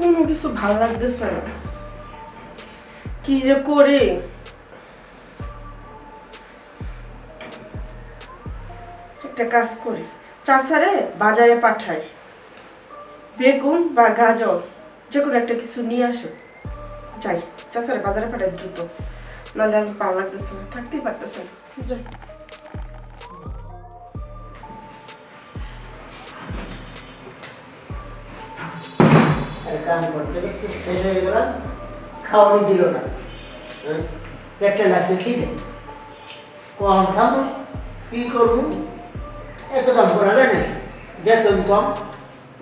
কিছু ভালো লাগতেছে না। কি যে করে? একটা কাজ করি। চাচারে বাজারে পাঠাই। বেগুন বা গাজর যে কোনো একটা কিছু নিয়ে আসো। যাই, চাচারে বাজারে পাঠাই দ্রুত। নাহলে আমি ভালো লাগতেছে না, থাকতেই পারতেছে না। যাই। আর কাম করতে করতে শেষ হয়ে গেলাম খাওয়ানি দিল না। হ্যাঁ? পেটটা লাগছে খিদে। কম খাব, কি করব? এত কাম করা যায় নাকি? বেতন কম,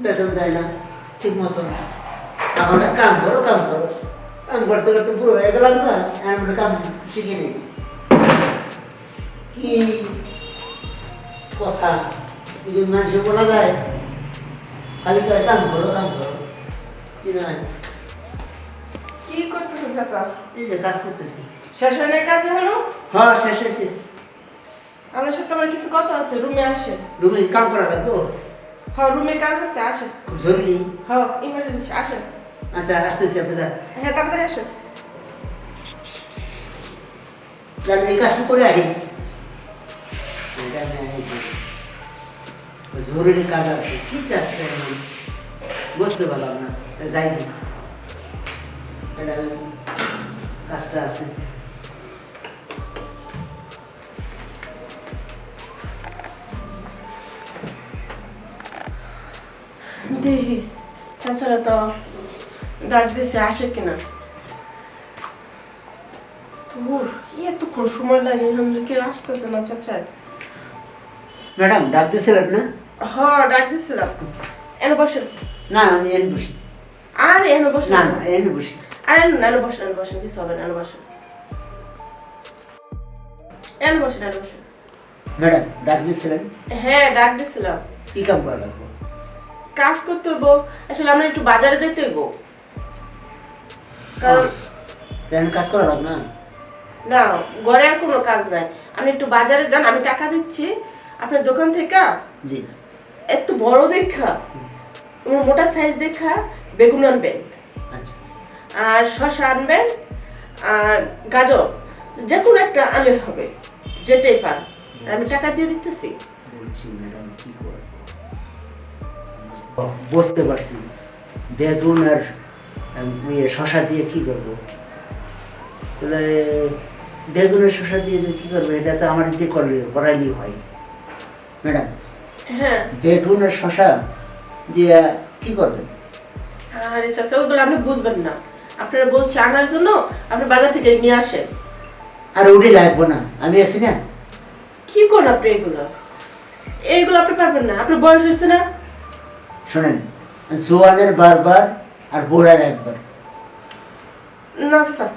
বেতন দেয় না, ঠিক মতন। আমাদের কাম করো কাম করো। কাম করতে করতে পুরো হয়ে গেলাম না আমরা কাম শিখে নিই। কি কথা? যদি মানুষে বলা যায়, খালি কাম করো কাম করো। কি কি করতেছেন চাচা এই যে কাজ করতেছি শেষ হয় না কাজ হলো? হ্যাঁ শেষ হয়েছে আপনার সাথে আমার কিছু কথা আছে রুমে আসে। রুমে কাম করা লাগবো? হ্যাঁ রুমে কাজ আছে খুব জরুরি। হ্যাঁ ইমার্জেন্সি আসেন আচ্ছা আসতেছি আপনি যান। হ্যাঁ তাড়াতাড়ি আসেন যান এই কাজটা করে আহি জরুরি কাজ আছে। কি কাজ বুঝতে পারলাম না। তা যাই দিন এটা আমি- কাজটা আছে। দেখি চাচারা তো ডাক আসে কিনা? এতক্ষণ সময় লাগে কি আসতেছে না চাচা ম্যাডাম ডাক দিয়েছিলেন না? হ্যাঁ ডাক দিছিলাম। এনে বসেন। না আমি এনে বসি। আর এনে বসেন না না এনে বসি। আর এনে এনে বসেন এনে কিছু হবে না এনে বসেন ম্যাডাম ডাক দিয়েছিলেন? হ্যাঁ ডাক দিছিলাম কি কাম করা লাগবো। কাজ করতে হব আসলে আমরা একটু বাজারে যেতে হইব। কারণ কাজ করা লাগ না? না ঘরে আর কোনো কাজ নাই। আপনি একটু বাজারে যান আমি টাকা দিচ্ছি। আপনার দোকান থেকে জি। একটু বড় দেখা। মোটা সাইজ দেখা। বেগুন আনবেন। আচ্ছা। আর শসা আনবেন আর গাজর যে কোনো একটা আনলে হবে যেটাই পান। আমি টাকা দিয়ে দিতেছি। বলছি ম্যাডাম কি করব? বুঝতে পারছি। বেগুন আর ইয়ে শশা দিয়ে কি করব? তাহলে বেগুনের শশা দিয়ে যে কি করব এটা তো আমার দিয়ে করলে করাইলেই হয়। ম্যাডাম হ্যাঁ। বেগুন আর শশা দিয়ে কি করবেন? আর চাচা ওইগুলো আপনি বুঝবেন না। আপনারা বলছে আনার জন্য আপনি বাজার থেকে নিয়ে আসেন। আর উঠে লাগবো না। আমি আছি না। কি করেন আপনি এগুলো? এইগুলো আপনি পারবেন না। আপনার বয়স হয়েছে না? শোনেন জোয়ানের বারবার আর বুড়ার একবার। না স্যার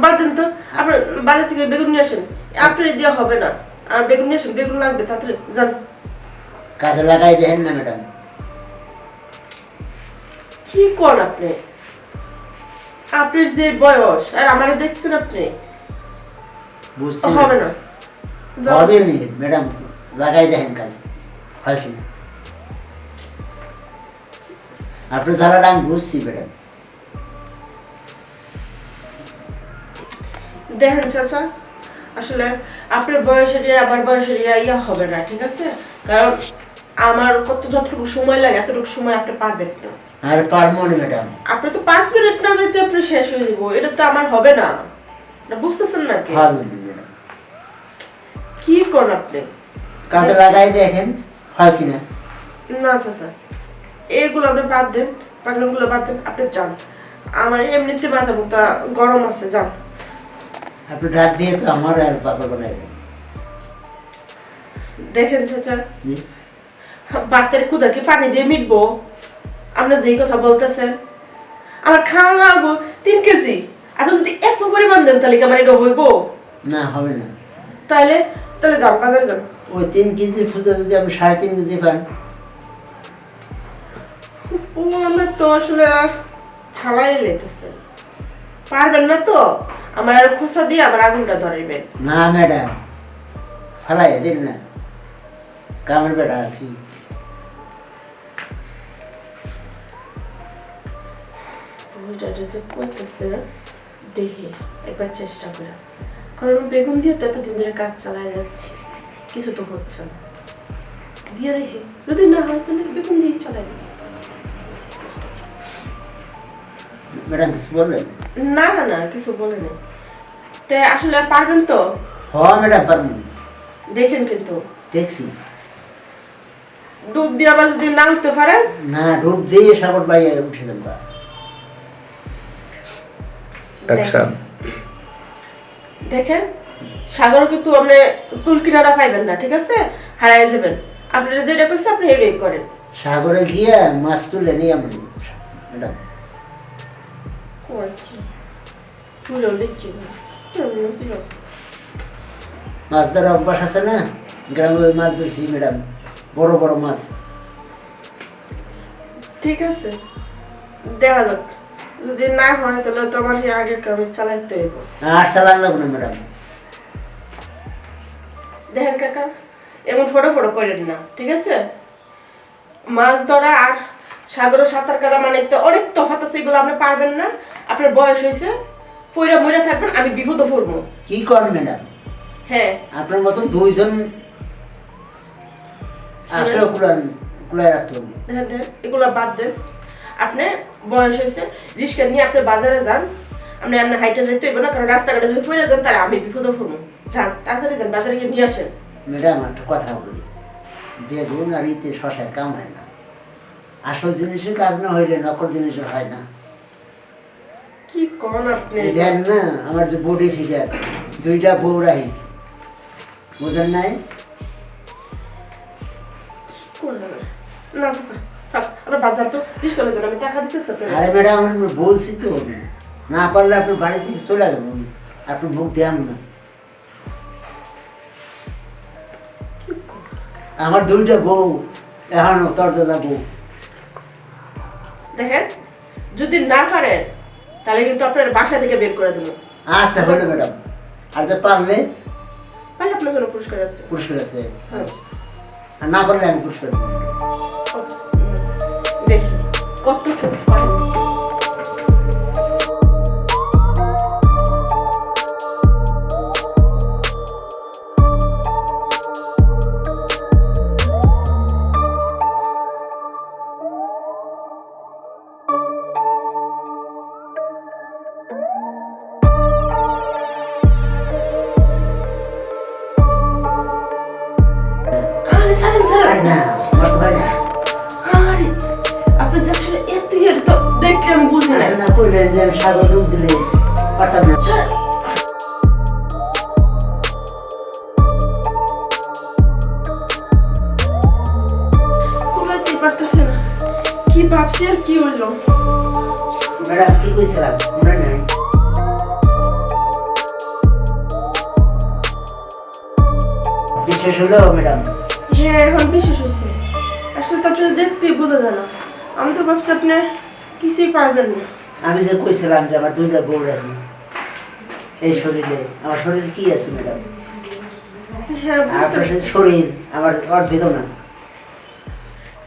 বাদ দেন তো। আপনার বাজার থেকে বেগুন নিয়ে আসেন। আপনার দেওয়া হবে না। আর বেগুন নিয়ে আসেন বেগুন লাগবে তাড়াতাড়ি যান। কাজে লাগাই দেন না ম্যাডাম। কি করেন আপনি? আপনার যে বয়স আর আমারে দেখছেন আপনি? বুঝছি। হবে না। হবে নি ম্যাডাম লাগাই দেখেন কাজে। হয় কি না? আপনার জ্বালাটা আমি বুঝছি ম্যাডাম। দেখেন চাচা আসলে আপনার বয়সের ইয়ে আমার বয়সের ইয়ে ইয়া হবে না ঠিক আছে? কারণ আমার কত যতটুকু সময় লাগে এতটুকু সময় আপনি পারবেন না। আর পারব না ম্যাডাম আপনি তো পাঁচ মিনিট না দিতে আপনি শেষ হয়ে যাব এটা তো আমার হবে না। এটা বুঝতেছেন নাকি হবে কি করেন আপনি? কাজে লাগাই দেখেন হয় কি না? না চাচা এইগুলো আপনি বাদ দেন পাগলামগুলো বাদ দেন আপনি যান। আমার এমনিতে মাথা মুথা গরম আছে যান। আপনি ডাক দিয়ে তো আমার আর বাবা বানাই দেন। দেখেন চাচা বাতের কুদাকে পানি দিয়ে মিটবো। আপনার যেই কথা বলতেছেন। আমার খাওয়া লাগবো তিন কেজি। আপনি যদি এত পরিমাণ দেন তাহলে কি আমার এটা হইব? না হবে না। তাহলে তাহলে যান বাজারে যান। ওই তিন কেজি ফুটো যদি আপনি সাড়ে তিন কেজি পান ও আমরা তো আসলে ছালাই লেতেছে। পারবেন না তো? আমার আর খোসা দিয়ে আমার আগুনটা ধরাইবেন। না ম্যাডাম ফালাই দিন না। কামের বেটা আছি। যে করতেছে দেখি একবার চেষ্টা করে। কারণ বেগুন দিয়ে তো এতদিন ধরে কাজ চালাই যাচ্ছি কিছু তো হচ্ছে না। দিয়ে দেখি যদি না হয় তাহলে বেগুন চালাই। ম্যাডাম কিছু বললেন? না না না কিছু বলে নেই তে আসলে পারবেন তো? হ ম্যাডাম পারব। দেখেন কিন্তু। দেখছি। ডুব দিয়ে আবার যদি না উঠতে পারেন? না ডুব দিয়ে সাগর বাইরে উঠে যাব অ্যাকশন দেখেন সাগর কিন্তু আপনি কুল কিনারা পাইবেন না ঠিক আছে? হারাই যাবেন। আপনারা যেটা করছে আপনি এটাই করেন। সাগরে গিয়ে মাছ তুলে নিয়ে আমরা ম্যাডাম। তুলো লিখি মাছ ধরা অভ্যাস আছে না? গ্রামে মাছ ধরছি ম্যাডাম। বড় বড় মাছ। ঠিক আছে। দেখা যাক। যদি না হয় তাহলে তো আমার এই আগের কামে চালাইতে হইব। আর চালান লাগবে না ম্যাডাম। দেখেন কাকা এমন ফটো ফটো করেন না ঠিক আছে? মাছ ধরা আর সাগরে সাঁতার কাটা মানে তো অনেক তফাত আছে এগুলো আপনি পারবেন না। আপনার বয়স হয়েছে পইরা মইরা থাকবেন আমি বিপদ পড়ব। কি করেন ম্যাডাম? হ্যাঁ। আপনার মতন দুইজন আসলে কুলান কুলায় রাখতে হবে। এগুলো বাদ দেন। আপনি বয়স হয়েছে রিক্সা নিয়ে আপনি বাজারে যান। আপনি আপনার হাইটে যাইতে হইব না কারণ রাস্তাঘাটে যদি পড়ে যান তাহলে আমি বিপদে পড়ব। যান তাড়াতাড়ি যান বাজারে গিয়ে নিয়ে আসেন। ম্যাডাম একটা কথা বলি। বেগুন আর ইতে শশায় কাম হয় না। আসল জিনিসের কাজ না হইলে নকল জিনিসের হয় না। কি কন আপনি? দেন না আমার যে বডি ফিগার দুইটা বউরাই বুঝেন নাই? করলেন? না। না চাচা আপনার বাজার তো যান আমি টাকা দিতেছি আরে ম্যাডাম আমি বলছি তো না পারলে আপনি বাড়ি থেকে চলে যাবেন আপনি দেন না। আমার দুইটা বউ এখনও বউ। দেখেন যদি না পারেন তাহলে কিন্তু আপনার বাসা থেকে বের করে দেবো। আচ্ছা হলো ম্যাডাম আর যে পারলে? তাহলে আপনার জন্য পুরস্কার আছে। পুরস্কার আছে। আচ্ছা আর না পারলে আমি পুরস্কার দেবো। দেখি কত খেতে পারেন আরে ছাড়েন আর ছাড়েন না আমার তো হয় না আরে না কইলে যে সাগর ডুব দিলে পারতাম না। পারতেছে না। কি ভাবছি আর কি হইল? ম্যাডাম কি কইছিলাম? নাই। বিশেষ হলো ম্যাডাম? হ্যাঁ এখন বিশেষ হয়েছে আসলে তো আপনার দেখতেই বোঝা যায় না। আমি তো ভাবছি আপনি কিছুই পারবেন না। আমি যে কইছিলাম যে আমার দুইটা বউ রাখি এই শরীরে। আমার শরীর কি আছে ম্যাডাম? হ্যাঁ আপনার শরীর আমার অর্ধেক না।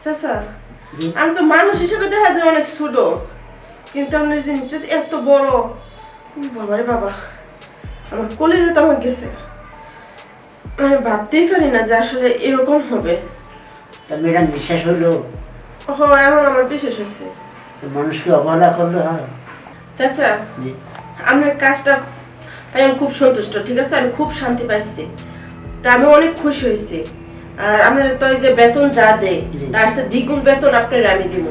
চাচা আমি তো মানুষ হিসেবে দেখা যায় অনেক ছোট। কিন্তু আপনার জিনিসটা এত বড়। বাবা রে বাবা। আমার কলেজে তো আমার গেছে। আমি ভাবতেই পারি না যে আসলে এরকম হবে। তা ম্যাডাম বিশ্বাস হলো ও এখন আমার বিশেষ হয়েছে তো মানুষকে অবহেলা করলে হয়। চাচা জি। আপনার কাজটা আমি খুব সন্তুষ্ট ঠিক আছে? আমি খুব শান্তি পাইছি। তা আমি অনেক খুশি হয়েছি। আর আপনার তো এই যে বেতন যা দেয় তার দ্বিগুণ বেতন আপনার আমি দিব।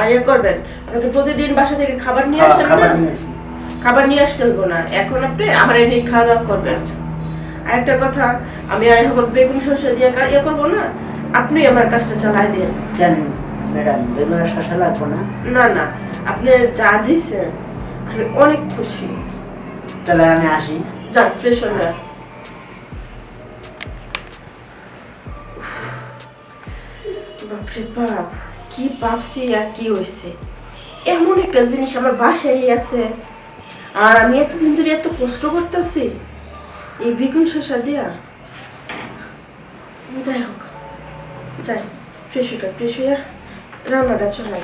আর ইয়ে করবেন আপনি তো প্রতিদিন বাসা থেকে খাবার নিয়ে খাওয়া- আসেন না? খাবার নিয়ে আসতে হইব না। এখন আপনি আমার এনে খাওয়া দাওয়া করবেন। আর একটা কথা আমি আর এখন বেগুন শস্য দিয়ে ইয়ে করব না? আপনি আমার কাজটা চালাই দেন। কেন? ম্যাডাম শশা লাগবো না? না না আপনি যা দিয়েছেন আমি অনেক খুশি। তাহলে আমি আসি। যান ফ্রেশ যান। বাপরে বাপ কি ভাবছি আর কি হয়েছে। এমন একটা জিনিস আমার বাসায় আছে। আর আমি এতদিন ধরে এত কষ্ট করতেছি। এই বেগুন শসা দিয়া। যাই হোক যাই ফ্রেশ হয়ে ফ্রেশ হইয়া রান্নাটা চলাই